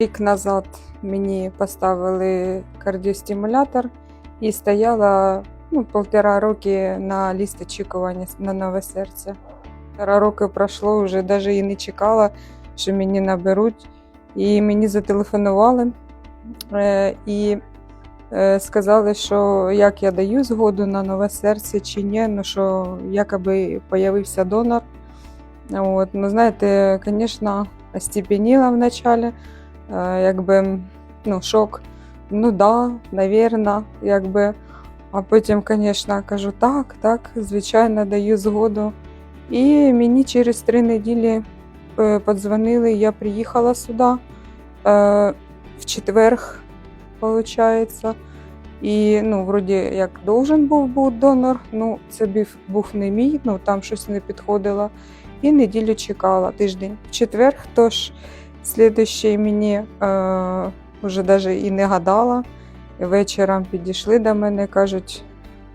Рік назад мені поставили кардіостимулятор і стояла ну, півтора роки на ліст очікування на нове серце. Півтора роки пройшло, вже навіть і не чекала, що мені наберуть. І мені зателефонували е, і е, сказали, що як я даю згоду на нове серце чи ні, ну що якоби появився донор. От, ну, знаєте, звісно, остепеніла вначале. Е, якби ну, шок. Ну да, навірно, якби. А потім, звісно, кажу, так, так, звичайно, даю згоду. І мені через три неділі е, подзвонили, я приїхала сюди е, в четверг, виходить. І ну, вроді як должен був бути донор, ну це був не мій, ну там щось не підходило. І неділю чекала тиждень. В четвер, тож слідущий мені е, вже навіть і не гадала. Вечором підійшли до мене, кажуть,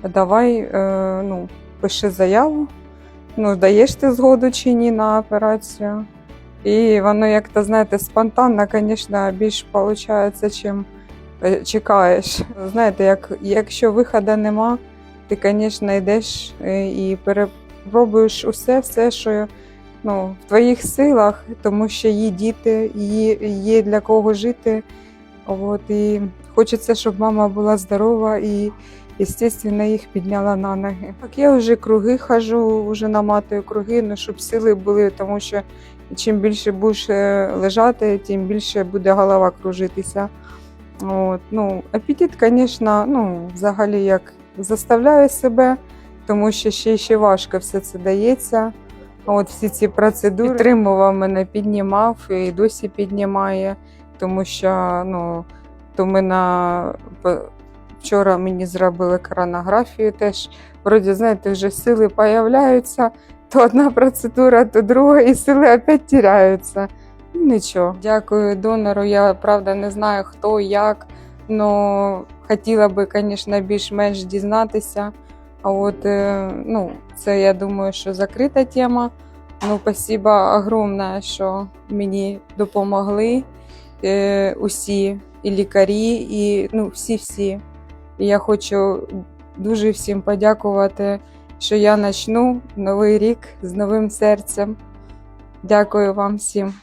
давай е, ну, пиши заяву, ну, даєш ти згоду чи ні на операцію. І воно, як то знаєте, спонтанно, звісно, більш виходить, чим е, чекаєш. Знаєте, як, якщо виходу нема, ти, звісно, йдеш е, і перепробуєш усе, все, що ну, в твоїх силах, тому що є діти, є, є для кого жити. От, і хочеться, щоб мама була здорова і, звісно, їх підняла на ноги. Так я вже круги хожу, вже наматую круги, ну, щоб сили були, тому що чим більше будеш е, лежати, тим більше буде голова кружитися. От, ну, апетит, звісно, ну, взагалі як заставляю себе, тому що ще, ще важко все це дається. От всі ці процедури підтримував мене, піднімав і досі піднімає, тому що ну, то ми вчора мені зробили коронографію теж. Вроді, знаєте, вже сили появляються, то одна процедура, то друга, і сили опять тіряються. Нічого. Дякую донору. Я правда не знаю хто, як, але хотіла би, звісно, більш-менш дізнатися. А от, е, ну, це я думаю, що закрита тема. Ну, спасибо огромне, що мені допомогли е, усі і лікарі, і ну, всі-всі. Я хочу дуже всім подякувати, що я почну новий рік з новим серцем. Дякую вам всім.